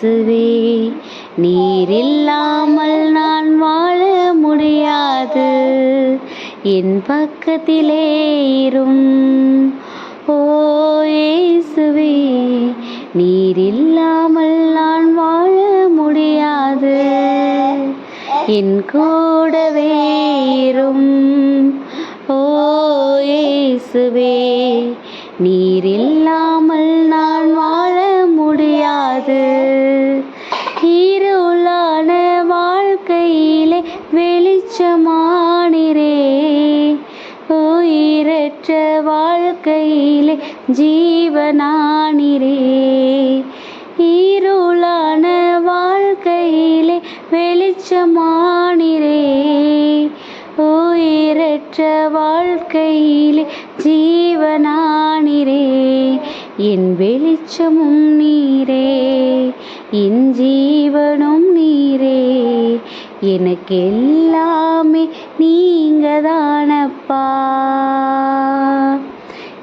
இயேசுவே நீர் இல்லாமல் நான் வாழ முடியாது. என் பக்கத்திலே இரும். ஓ இயேசுவே நீர் இல்லாமல் நான் வாழ முடியாது. என் கூடவே இரும். ஓ இயேசுவே நீர் உயிரற்ற வாழ்க்கையிலே ஜீவனானிரே. இருளான வாழ்க்கையிலே வெளிச்சமானிரே. உயிரற்ற வாழ்க்கையிலே ஜீவனானிரே. என் வெளிச்சமும் நீரே என் ஜீவனும் நீரே. எனக்கு எல்லாமே நீங்க தானப்பா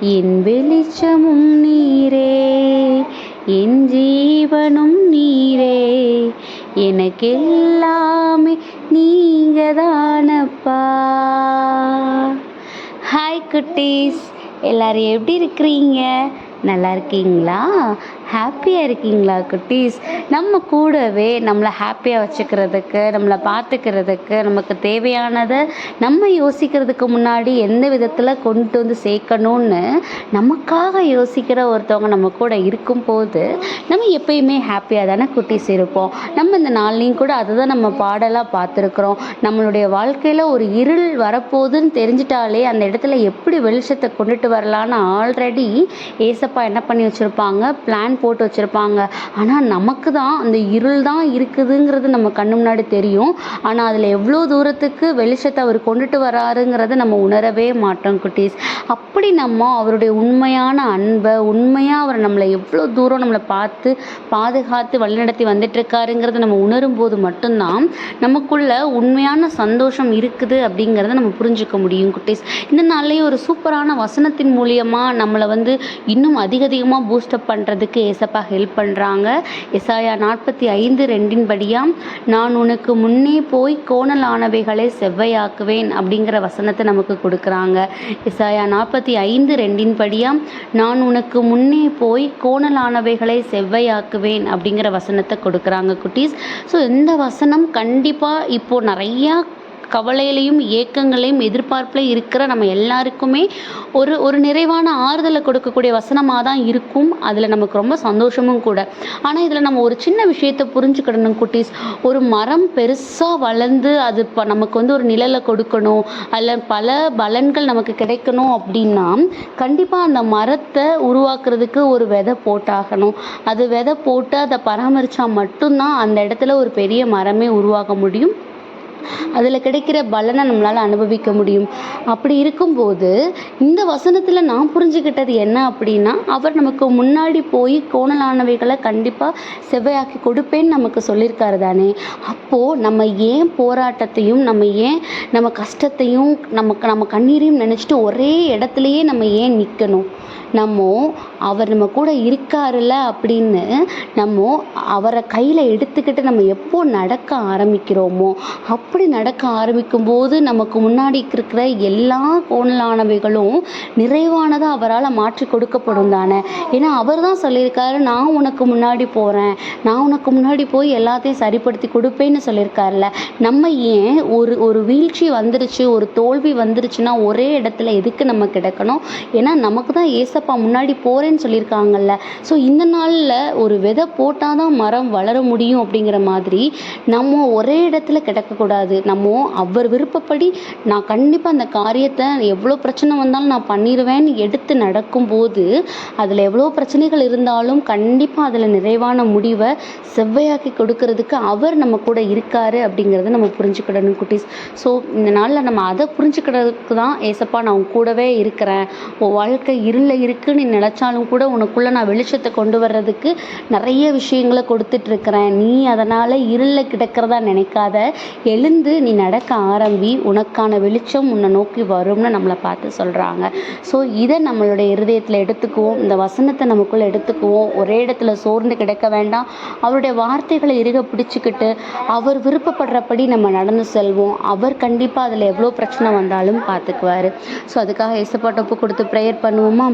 என் வெளிச்சமும் நீரே என் ஜீவனும் நீரே. எனக்கு எல்லாமே நீங்க தானப்பா ஹாய் குட்டீஸ் எல்லாரும் எப்படி இருக்கிறீங்க? நல்லா இருக்கீங்களா? ஹாப்பியாக இருக்கீங்களா குட்டீஸ்? நம்ம கூடவே நம்மளை ஹாப்பியாக வச்சுக்கிறதுக்கு நம்மளை பார்த்துக்கிறதுக்கு நமக்கு தேவையானதை நம்ம யோசிக்கிறதுக்கு முன்னாடி எந்த விதத்தில் கொண்டு வந்து சேர்க்கணும்னு நமக்காக யோசிக்கிற ஒருத்தவங்க நம்ம கூட இருக்கும்போது நம்ம எப்பயுமே ஹாப்பியாக தானே குட்டீஸ் இருப்போம். நம்ம இந்த நாள்லையும் கூட அதை தான் நம்ம பாடலாக பார்த்துருக்குறோம். நம்மளுடைய வாழ்க்கையில் ஒரு இருள் வரப்போகுதுன்னு தெரிஞ்சிட்டாலே அந்த இடத்துல எப்படி வெளிச்சத்தை கொண்டுட்டு வரலான்னு ஆல்ரெடி ஏசப்பா என்ன பண்ணி வச்சுருப்பாங்க? பிளான் போட்டு வச்சுருப்பாங்க. ஆனால் நமக்கு தான் அந்த இருள் தான் இருக்குதுங்கிறது நம்ம கண்ணு முன்னாடி தெரியும். ஆனால் அதில் எவ்வளோ தூரத்துக்கு வெளிச்சத்தை அவர் கொண்டுட்டு வராருங்கிறத நம்ம உணரவே மாட்டோம் குட்டீஸ். அப்படி நம்ம அவருடைய உண்மையான அன்பை உண்மையாக அவர் நம்மளை எவ்வளோ தூரம் நம்மளை பார்த்து பாதுகாத்து வழிநடத்தி வந்துட்டுருக்காருங்கிறத நம்ம உணரும்போது மட்டும்தான் நமக்குள்ள உண்மையான சந்தோஷம் இருக்குது அப்படிங்கிறத நம்ம புரிஞ்சுக்க முடியும் குட்டீஸ். இந்த நாள்லேயே ஒரு சூப்பரான வசனத்தின் மூலியமாக நம்மளை வந்து இன்னும் அதிக அதிகமாக பூஸ்டப் பண்ணுறதுக்கு ஏசப்பா ஹெல்ப் பண்ணுறாங்க எசாயா நாற்பத்தி ஐந்து ரெண்டின் படியாம் நான் உனக்கு முன்னே போய் கோணலானவைகளை செவ்வையாக்குவேன் அப்படிங்கிற வசனத்தை நமக்கு கொடுக்குறாங்க. எசாயா நாற்பத்தி ஐந்து ரெண்டின் படியாம் நான் உனக்கு முன்னே போய் கோணலானவைகளை செவ்வையாக்குவேன் அப்படிங்கிற வசனத்தை கொடுக்குறாங்க குட்டீஸ். ஸோ இந்த வசனம் கண்டிப்பாக இப்போது நிறையா கவலையிலையும் ஏக்கங்களையும் எதிர்பார்ப்பில் இருக்கிற நம்ம எல்லாருக்குமே ஒரு ஒரு நிறைவான ஆறுதலை கொடுக்கக்கூடிய வசனமாக தான் இருக்கும். அதில் நமக்கு ரொம்ப சந்தோஷமும் கூட. ஆனால் இதில் நம்ம ஒரு சின்ன விஷயத்தை புரிஞ்சுக்கிடணும் குட்டீஸ். ஒரு மரம் பெருசாக வளர்ந்து அது இப்போ நமக்கு வந்து ஒரு நிழலை கொடுக்கணும். அதில் பல பலன்கள் நமக்கு கிடைக்கணும் அப்படின்னா கண்டிப்பாக அந்த மரத்தை உருவாக்குறதுக்கு ஒரு விதை போட்டாகணும். அது விதை போட்டு அதை பராமரித்தா மட்டும்தான் அந்த இடத்துல ஒரு பெரிய மரமே உருவாக முடியும். அதில் கிடைக்கிற பலனை நம்மளால் அனுபவிக்க முடியும். அப்படி இருக்கும்போது இந்த வசனத்தில் நான் புரிஞ்சுக்கிட்டது என்ன அப்படின்னா அவர் நமக்கு முன்னாடி போய் கோணலானவைகளை கண்டிப்பாக செவ்வையாக்கி கொடுப்பேன்னு நமக்கு சொல்லியிருக்காரு தானே. அப்போது நம்ம ஏன் போராட்டத்தையும் நம்ம ஏன் நம்ம கஷ்டத்தையும் நமக்கு நம்ம கண்ணீரையும் நினச்சிட்டு ஒரே இடத்துலையே நம்ம ஏன் நிற்கணும் நம்ம அவர் நம்ம கூட இருக்காருல்ல அப்படின்னு நம்ம அவரை கையில் எடுத்துக்கிட்டு நம்ம எப்போ நடக்க ஆரம்பிக்கிறோமோ அப்படி நடக்க ஆரம்பிக்கும்போது நமக்கு முன்னாடி இருக்கிற எல்லா கோணலானவைகளும் நிறைவானதாக அவரால் மாற்றி கொடுக்கப்படும் தானே? ஏன்னா அவர் தான் சொல்லியிருக்காரு நான் உனக்கு முன்னாடி போகிறேன் நான் உனக்கு முன்னாடி போய் எல்லாத்தையும் சரிப்படுத்தி கொடுப்பேன்னு சொல்லியிருக்காருல்ல நம்ம ஏன் ஒரு ஒரு வீழ்ச்சி வந்துருச்சு ஒரு தோல்வி வந்துருச்சுன்னா ஒரே இடத்துல எதுக்கு நம்ம கிடக்கணும்? ஏன்னா நமக்கு தான் அப்பா முன்னாடி போகிறேன்னு சொல்லியிருக்காங்கல்ல. ஸோ இந்த நாளில் ஒரு விதை போட்டால் தான் மரம் வளர முடியும் அப்படிங்கிற மாதிரி நம்ம ஒரே இடத்துல கிடக்கக்கூடாது. நம்ம அவர் விருப்பப்படி நான் கண்டிப்பாக அந்த காரியத்தை எவ்வளோ பிரச்சனை வந்தாலும் நான் பண்ணிடுவேன்னு எடுத்து நடக்கும்போது அதில் எவ்வளோ பிரச்சனைகள் இருந்தாலும் கண்டிப்பாக அதில் நிறைவான முடிவை செவ்வையாக்கி கொடுக்கறதுக்கு அவர் நம்ம கூட இருக்காரு அப்படிங்கிறத நம்ம புரிஞ்சுக்கிடணும் குட்டீஸ். ஸோ இந்த நாளில் நம்ம அதை புரிஞ்சுக்கிறதுக்கு தான் ஏசப்பா நான் கூடவே இருக்கிறேன். வாழ்க்கை இருள இரு இருக்குது நீ நினச்சாலும் கூட உனக்குள்ளே நான் வெளிச்சத்தை கொண்டு வர்றதுக்கு நிறைய விஷயங்களை கொடுத்துட்ருக்குறேன். நீ அதனால் இருளில் கிடக்கிறதா நினைக்காத. எழுந்து நீ நடக்க ஆரம்பி உனக்கான வெளிச்சம் உன்னை நோக்கி வரும்னு நம்மளை பார்த்து சொல்கிறாங்க ஸோ இதை நம்மளுடைய இருதயத்தில் எடுத்துக்குவோம். இந்த வசனத்தை நமக்குள்ளே எடுத்துக்குவோம். ஒரே இடத்துல சோர்ந்து கிடக்க வேண்டாம். அவருடைய வார்த்தைகளை இறுக பிடிச்சிக்கிட்டு அவர் விருப்பப்படுறபடி நம்ம நடந்து செல்வோம். அவர் கண்டிப்பாக அதில் எவ்வளோ பிரச்சனை வந்தாலும் பார்த்துக்குவார். ஸோ அதுக்காக இசப்பாட்டப்பு கொடுத்து ப்ரேயர் பண்ணுவோமா?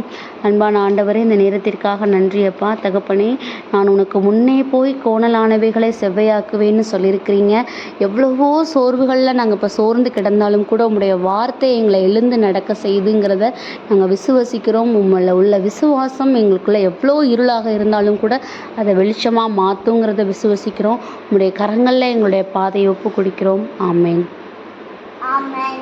அன்பான ஆண்டவரே இந்த நேரத்திற்காக நன்றி அப்பா. தகப்பனே நான் உனக்கு முன்னே போய் கோணலானவைகளை செவ்வையாக்குவேன்னு சொல்லியிருக்கிறீங்க. எவ்வளவோ சோர்வுகளில் நாங்கள் இப்போ சோர்ந்து கிடந்தாலும் கூட உங்களுடைய வார்த்தை எங்களை எழுந்து நடக்க செய்துங்கிறத நாங்கள் விசுவசிக்கிறோம். உங்களை உள்ள விசுவாசம் எங்களுக்குள்ளே எவ்வளோ இருளாக இருந்தாலும் கூட அதை வெளிச்சமாக மாற்றுங்கிறத விசுவசிக்கிறோம். உங்களுடைய கரங்களில் எங்களுடைய பாதையை ஒப்பு கொடுக்கிறோம் ஆமேன். ஆமேன்.